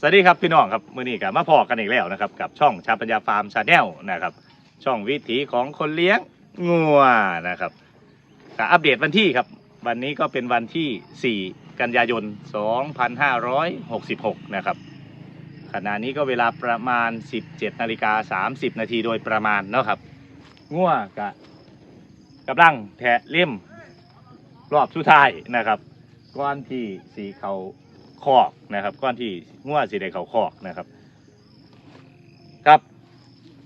สวัสดีครับพี่น้องครับมื้อนี้ก็มาพอกันอีกแล้วนะครับกับช่องชาปัญญาฟาร์มชาแนลนะครับ ช่องวิถีของคนเลี้ยงงัวนะครับก็อัปเดตวันที่ครับ วันนี้ก็เป็นวันที่ 4 กันยายน 2566 นะครับขณะนี้ก็เวลาประมาณ 17นาฬิกา30 นาทีโดยประมาณเนาะครับงัวกะกำลังแทะเล่มรอบสุดท้ายนะครับ ก้อนที่สีเขา คอกนะครับก้อนที่งัวสีได้เขาคอกนะครับ ครับ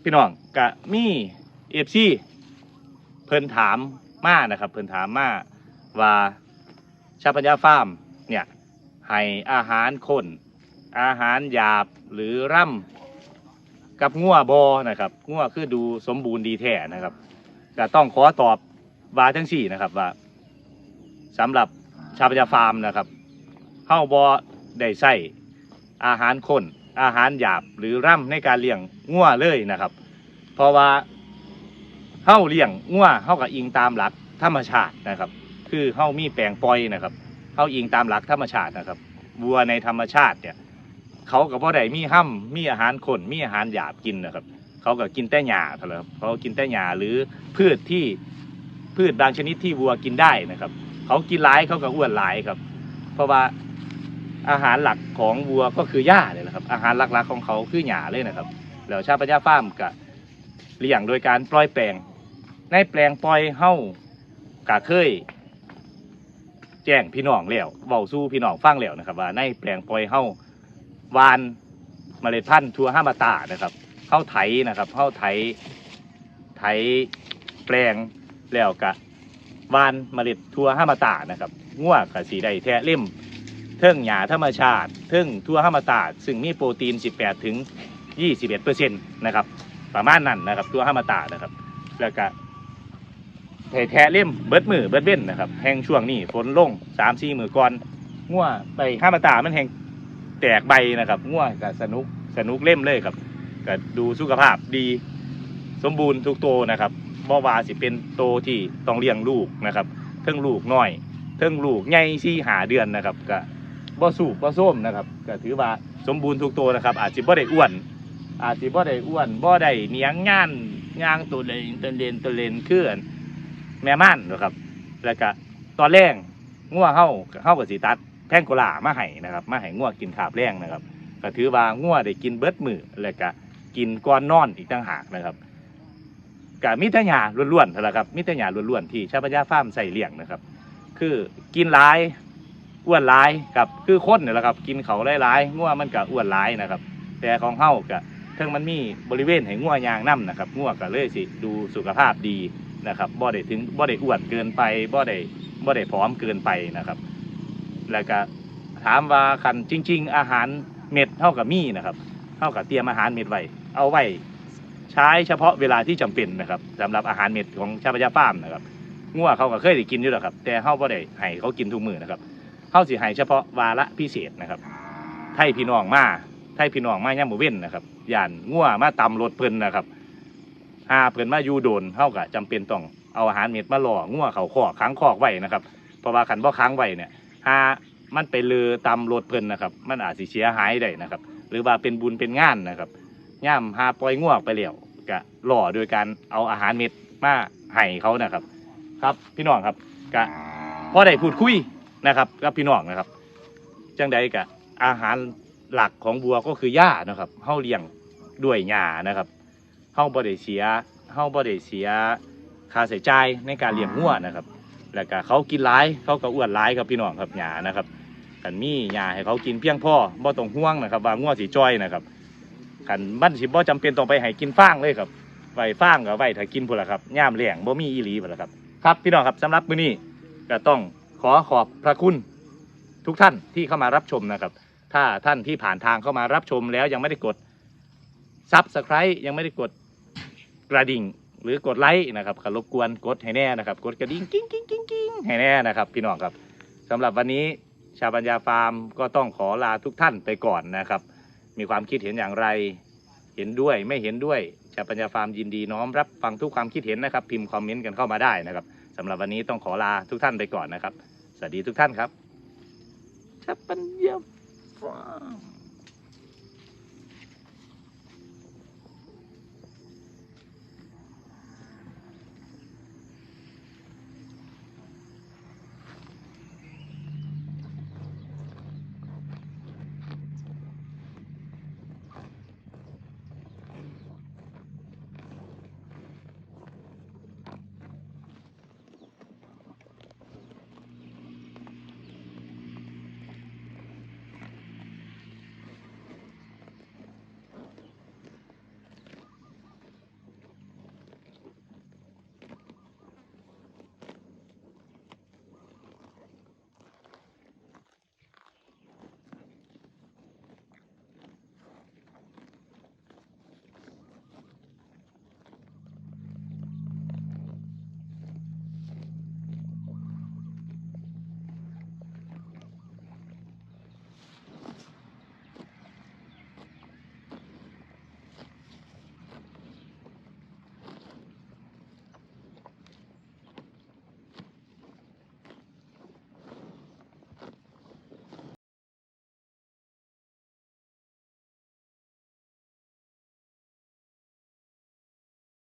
พี่น้องกะมีเอฟซีเพิ่นถามมานะครับ เพิ่นถามมาว่าชาปัญญาฟาร์มเนี่ยให้อาหารคนอาหารหยาบหรือร่ำกับงัวบอนะครับงัวคือดูสมบูรณ์ดีแท้นะครับก็ต้องขอตอบว่าทั้งสี่นะครับว่าสำหรับชาปัญญาฟาร์มนะครับ เฮาบอได้ใส่อาหารคนอาหารหยาบหรือร่ำในการเลี้ยงงัวเลยนะครับ เพราะว่าเฮาเลี้ยงงัวเฮากับอิงตามหลักธรรมชาตินะครับ คือเฮามีแปลงปล่อยนะครับเฮาอิงตามหลักธรรมชาตินะครับวัวในธรรมชาติเนี่ยเขากับพ่อใดมีห้ำมีอาหารคนมีอาหารหยาบกินนะครับ เขาก็กินแต่หญ้าเท่านั้นครับเขากินแต่หญ้าหรือพืชที่พืชบางชนิดที่วัวกินได้นะครับ เขากินหลายเขาก็อ้วนหลายครับ เพราะว่า อาหารหลักของวัวก็คือหญ้าเลยนะครับ อาหารหลักๆของเขาคือหญ้าเลยนะครับ แล้วชาปัญญาฟาร์มก็เลี้ยงโดยการปล่อยแปลง ในแปลงปล่อยเฮ้ากะเคย แจ้งพี่น้องแล้วเบาสู้พี่น้องฟังแล้วนะครับ ว่าในแปลงปล่อยเฮ้าวานเมล็ดพันธุ์ทัวห้ามาตานะครับเข้าไถนะครับเข้าไถไถแปลงแล้วกะวานเมล็ดทัวห้ามาตานะครับง่วกะสีได้แท้เล่ม เทิงหญ้าธรรมชาติเทิงทั่วธรรมตาซึ่งมีโปรตีน 18 ถึง 21เปอร์เซ็นต์นะครับประมาณนั้นนะครับทั่วธรรมตานะครับ แล้วก็แท้แท้เล่มเบิดมือเบิดเว้นนะครับแห่งช่วงนี้ฝนลง3 4มือก่อนง่วไปธรรมตามันแห่งแตกใบนะครับง่วก็สนุกสนุกเล่มเลยครับก็ดูสุขภาพดี สมบูรณ์ทุกโตนะครับบ่ว่าสิเป็นโตที่ต้องเลี้ยงลูกนะครับเทิงลูกน้อยเทิงลูกใหญ่สี่หาเดือนนะครับก็ บ่สูบบ่ส้มนะครับก็ถือว่าสมบูรณ์ทุกตัวนะครับ อาจจะบ่ได้อ้วน อาจจะบ่ได้อ้วนบ่ได้เนียงงานย่างตัวเลนตัวเลนตัวเลนเคืออันแม่ม่านนะครับ แล้วก็ตอนแรกงัวเฮาเฮาก็สิตัดแท่งโกลามาให้นะครับมาให้งัวกินขาบแรงนะครับก็ถือว่างัวได้กินเบิดมือแล้วก็กินก่อนนอนอีกต่างหากนะครับก็มีแต่หญ้าล้วนๆเท่านั้นครับมีแต่หญ้าล้วนๆที่ชาวปัญญาฟาร์มใส่เลี้ยงนะครับ คือกินหลาย อ้วนหลายครับคือคนเนี่ยแหละครับ กินเขาหลายๆงัวมันก็อ้วนหลายนะครับ แต่ของเฮาก็เทิงมันมีบริเวณให้งัวยางน้ำนะครับงัวก็เลยสิดูสุขภาพดีนะครับบ่ได้ถึงบ่ได้อ้วนเกินไปบ่ได้บ่ได้ผอมเกินไปนะครับ แล้วก็ถามว่าคันจริง ๆ อาหารเม็ดเท่ากับมีนะครับเท่ากับเตรียมอาหารเม็ดไว้เอาไว้ใช้เฉพาะเวลาที่จำเป็นนะครับสำหรับอาหารเม็ดของชาวพญาฟาร์มนะครับงัวเขาก็เคยได้กินอยู่แล้วครับ แต่เฮาบ่ได้ให้เขากินทุกมื้อนะครับ เข้าสิให้เฉพาะวาระพิเศษนะครับ ไทยพี่น้องมาไทยพี่น้องมาย่ามหมูเว้นนะครับย่านง่วมาตำรถเพิ่นนะครับหาเพิ่นมาอยู่โดนเท่ากับจำเป็นต้องเอาอาหารเม็ดมาหล่อง่วเขาคอกขังคอกไว้นะครับเพราะว่าขันบ่ค้างไว้เนี่ยหามันไปเลือตำรถเพิ่นนะครับ มันอาจสิเสียหายได้นะครับ หรือว่าเป็นบุญเป็นงานนะครับย่ามหาปล่อยง่วไปแล้วก็ล่อโดยการเอาอาหารเม็ดมาให้เขานะครับ ครับพี่น้องครับก็พอได้พูดคุย นะครับกับพี่น้องนะครับ จังใดกับอาหารหลักของบัวก็คือหญ้านะครับเฮาเลี้ยงด้วยหญ้านะครับเฮาบ่ได้เสียเฮาบ่ได้เสียค่าใช้จ่ายในการเลี้ยงงัวนะครับ แล้วก็เขากินหลายเขาก็อ้วนหลายครับพี่น้องครับหญ้านะครับกันมีหญ้าให้เขากินเพียงพอบ่ต้องห่วงนะครับว่างัวสิจ้อยนะครับคันมันสิบ่จำเป็นต้องไปให้กินฟางเลยครับไว้ฟางก็ไว้ถ้ากินพุ่นละครับย่ามแล้งบ่มีอีหลีพุ่นละครับครับ พี่น้องครับสำหรับมื้อนี้ก็ต้อง ขอขอบพระคุณทุกท่านที่เข้ามารับชมนะครับ ถ้าท่านที่ผ่านทางเข้ามารับชมแล้วยังไม่ได้กดซับสไครต์ยังไม่ได้กดกระดิ่ง หรือกดไลค์นะครับขอรบกวนกดให้แน่นะครับ กดกระดิ่งกิ้งกิ้งกิ้งกิ้งให้แน่นะครับ พี่น้องครับสำหรับวันนี้ชาวปัญญาฟาร์มก็ต้องขอลาทุกท่านไปก่อนนะครับ มีความคิดเห็นอย่างไร เห็นด้วยไม่เห็นด้วยชาวปัญญาฟาร์มยินดีน้อมรับฟังทุกความคิดเห็นนะครับ พิมพ์คอมเมนต์กันเข้ามาได้นะครับสำหรับวันนี้ต้องขอลาทุกท่านไปก่อนนะครับ สวัสดีทุกท่านครับชับปัญญาฟ้า